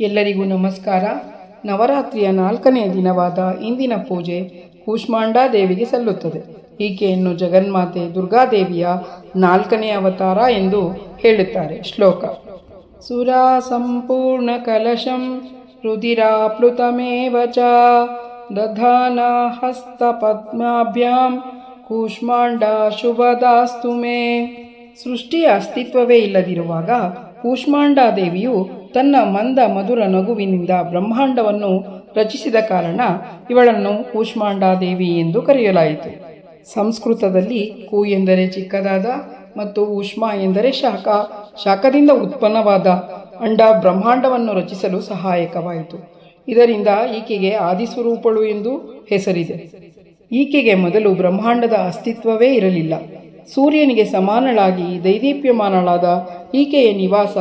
ಎಲ್ಲರಿಗೂ ನಮಸ್ಕಾರ. ನವರಾತ್ರಿಯ ನಾಲ್ಕನೇ ದಿನವಾದ ಇಂದಿನ ಪೂಜೆ ಕೂಷ್ಮಾಂಡಾ ದೇವಿಗೆ ಸಲ್ಲುತ್ತದೆ. ಈಕೆಯನ್ನು ಜಗನ್ಮಾತೆ ದುರ್ಗಾದೇವಿಯ ನಾಲ್ಕನೇ ಅವತಾರ ಎಂದು ಹೇಳುತ್ತಾರೆ ಶ್ಲೋಕ. ಸುರಾ ಸಂಪೂರ್ಣ ಕಲಶಂ ರುದಿರಾಪ್ಲುತಮೇವ ಚ ದಧಾನ ಹಸ್ತಪದ್ಮಾಭ್ಯಾಂ ಕೂಷ್ಮಾಂಡ ಶುಭದಾಸ್ತು ಮೇ. ಸೃಷ್ಟಿಯ ಅಸ್ತಿತ್ವವೇ ಇಲ್ಲದಿರುವಾಗ ಕೂಷ್ಮಾಂಡ ದೇವಿಯು ತನ್ನ ಮಂದ ಮಧುರ ನಗುವಿನಿಂದ ಬ್ರಹ್ಮಾಂಡವನ್ನು ರಚಿಸಿದ ಕಾರಣ ಇವಳನ್ನು ಕೂಷ್ಮಾಂಡಾದೇವಿ ಎಂದು ಕರೆಯಲಾಯಿತು. ಸಂಸ್ಕೃತದಲ್ಲಿ ಕೂ ಎಂದರೆ ಚಿಕ್ಕದಾದ ಮತ್ತು ಉಷ್ಮ ಎಂದರೆ ಶಾಖ. ಶಾಖದಿಂದ ಉತ್ಪನ್ನವಾದ ಅಂಡ ಬ್ರಹ್ಮಾಂಡವನ್ನು ರಚಿಸಲು ಸಹಾಯಕವಾಯಿತು. ಇದರಿಂದ ಈಕೆಗೆ ಆದಿಸ್ವರೂಪಳು ಎಂದು ಹೆಸರಿದೆ. ಈಕೆಗೆ ಮೊದಲು ಬ್ರಹ್ಮಾಂಡದ ಅಸ್ತಿತ್ವವೇ ಇರಲಿಲ್ಲ. ಸೂರ್ಯನಿಗೆ ಸಮಾನಳಾಗಿ ದೈದೀಪ್ಯಮಾನಳಾದ ಈಕೆಯ ನಿವಾಸ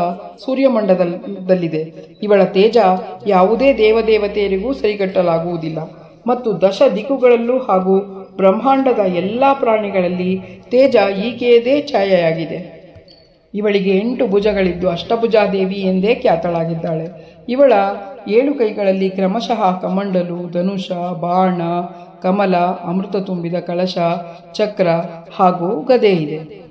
ಸೂರ್ಯಮಂಡಲದಲ್ಲಿದೆ. ಇವಳ ತೇಜ ಯಾವುದೇ ದೇವದೇವತೆಯರಿಗೂ ಸರಿಗಟ್ಟಲಾಗುವುದಿಲ್ಲ. ಮತ್ತು ದಶ ದಿಕ್ಕುಗಳಲ್ಲೂ ಹಾಗೂ ಬ್ರಹ್ಮಾಂಡದ ಎಲ್ಲ ಪ್ರಾಣಿಗಳಲ್ಲಿ ತೇಜ ಈಕೆಯದೇ ಛಾಯೆಯಾಗಿದೆ. ಇವಳಿಗೆ ಎಂಟು ಭುಜಗಳಿದ್ದು ಅಷ್ಟಭುಜಾದೇವಿ ಎಂದೇ ಖ್ಯಾತಳಾಗಿದ್ದಾಳೆ. ಇವಳ ಏಳು ಕೈಗಳಲ್ಲಿ ಕ್ರಮಶಃ ಕಮಂಡಲು, ಧನುಷ, ಬಾಣ, ಕಮಲ, ಅಮೃತ ತುಂಬಿದ ಕಳಶ, ಚಕ್ರ ಹಾಗೂ ಗದೆ ಇದೆ.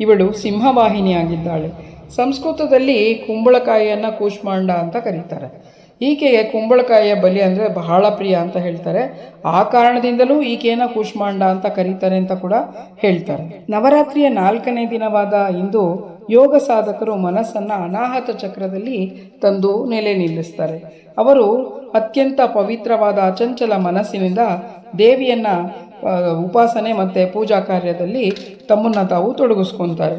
ಇವಳು ಸಿಂಹವಾಹಿನಿಯಾಗಿದ್ದಾಳೆ. ಸಂಸ್ಕೃತದಲ್ಲಿ ಕುಂಬಳಕಾಯಿಯನ್ನು ಕೂಷ್ಮಾಂಡ ಅಂತ ಕರೀತಾರೆ. ಈಕೆಗೆ ಕುಂಬಳಕಾಯಿಯ ಬಲಿ ಅಂದರೆ ಬಹಳ ಪ್ರಿಯ ಅಂತ ಹೇಳ್ತಾರೆ. ಆ ಕಾರಣದಿಂದಲೂ ಈಕೆಯನ್ನು ಕೂಷ್ಮಾಂಡ ಅಂತ ಕರೀತಾರೆ ಅಂತ ಕೂಡ ಹೇಳ್ತಾರೆ. ನವರಾತ್ರಿಯ ನಾಲ್ಕನೇ ದಿನವಾದ ಇಂದು ಯೋಗ ಸಾಧಕರು ಮನಸ್ಸನ್ನು ಅನಾಹತ ಚಕ್ರದಲ್ಲಿ ತಂದು ನೆಲೆ ನಿಲ್ಲಿಸ್ತಾರೆ. ಅವರು ಅತ್ಯಂತ ಪವಿತ್ರವಾದ ಅಚಂಚಲ ಮನಸ್ಸಿನಿಂದ ದೇವಿಯನ್ನು ಉಪಾಸನೆ ಮತ್ತು ಪೂಜಾ ಕಾರ್ಯದಲ್ಲಿ ತಮ್ಮನ್ನು ತಾವು ತೊಡಗಿಸ್ಕೊತಾರೆ.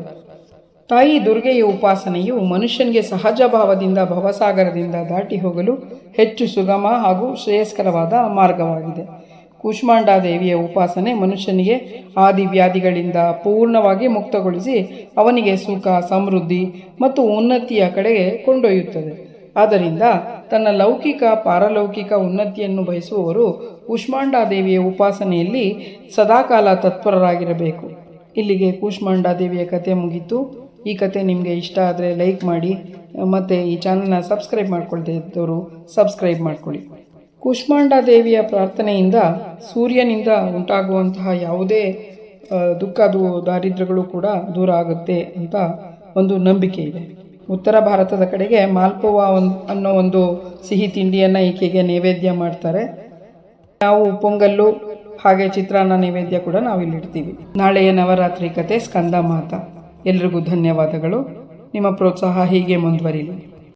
ತಾಯಿ ದುರ್ಗೆಯ ಉಪಾಸನೆಯು ಮನುಷ್ಯನಿಗೆ ಸಹಜ ಭಾವದಿಂದ ಭವಸಾಗರದಿಂದ ದಾಟಿ ಹೋಗಲು ಹೆಚ್ಚು ಸುಗಮ ಹಾಗೂ ಶ್ರೇಯಸ್ಕರವಾದ ಮಾರ್ಗವಾಗಿದೆ. ಕೂಷ್ಮಾಂಡಾ ದೇವಿಯ ಉಪಾಸನೆ ಮನುಷ್ಯನಿಗೆ ಆದಿ ವ್ಯಾಧಿಗಳಿಂದ ಪೂರ್ಣವಾಗಿ ಮುಕ್ತಗೊಳಿಸಿ ಅವನಿಗೆ ಸುಖ, ಸಮೃದ್ಧಿ ಮತ್ತು ಉನ್ನತಿಯ ಕಡೆಗೆ ಕೊಂಡೊಯ್ಯುತ್ತದೆ. ಆದ್ದರಿಂದ ತನ್ನ ಲೌಕಿಕ, ಪಾರಲೌಕಿಕ ಉನ್ನತಿಯನ್ನು ಬಯಸುವವರು ಕುಷ್ಮಾಂಡಾದೇವಿಯ ಉಪಾಸನೆಯಲ್ಲಿ ಸದಾಕಾಲ ತತ್ಪರರಾಗಿರಬೇಕು. ಇಲ್ಲಿಗೆ ಕುಷ್ಮಾಂಡಾದೇವಿಯ ಕತೆ ಮುಗೀತು. ಈ ಕತೆ ನಿಮಗೆ ಇಷ್ಟ ಆದರೆ ಲೈಕ್ ಮಾಡಿ, ಮತ್ತು ಈ ಚಾನಲ್ನ ಸಬ್ಸ್ಕ್ರೈಬ್ ಮಾಡ್ಕೊಳ್ತಾ ಇದ್ದವರು ಸಬ್ಸ್ಕ್ರೈಬ್ ಮಾಡ್ಕೊಳ್ಳಿ. ದೇವಿಯ ಪ್ರಾರ್ಥನೆಯಿಂದ ಸೂರ್ಯನಿಂದ ಉಂಟಾಗುವಂತಹ ಯಾವುದೇ ದುಃಖ ದು, ದಾರಿದ್ರ್ಯಗಳು ಕೂಡ ದೂರ ಆಗುತ್ತೆ ಅಂತ ಒಂದು ನಂಬಿಕೆ ಇದೆ. ಉತ್ತರ ಭಾರತದ ಕಡೆಗೆ ಮಾಲ್ಪೋವಾ ಅನ್ನೋ ಒಂದು ಸಿಹಿ ತಿಂಡಿಯನ್ನು ಈಕೆಗೆ ನೈವೇದ್ಯ ಮಾಡ್ತಾರೆ. ನಾವು ಪೊಂಗಲ್ಲು, ಹಾಗೆ ಚಿತ್ರಾನ್ನ ನೈವೇದ್ಯ ಕೂಡ ನಾವು ಇಲ್ಲಿ ಇಡ್ತೀವಿ. ನಾಳೆಯ ನವರಾತ್ರಿ ಕತೆ ಸ್ಕಂದ ಮಾತ. ಎಲ್ರಿಗೂ ಧನ್ಯವಾದಗಳು. ನಿಮ್ಮ ಪ್ರೋತ್ಸಾಹ ಹೀಗೆ ಮುಂದುವರಿಲಿ.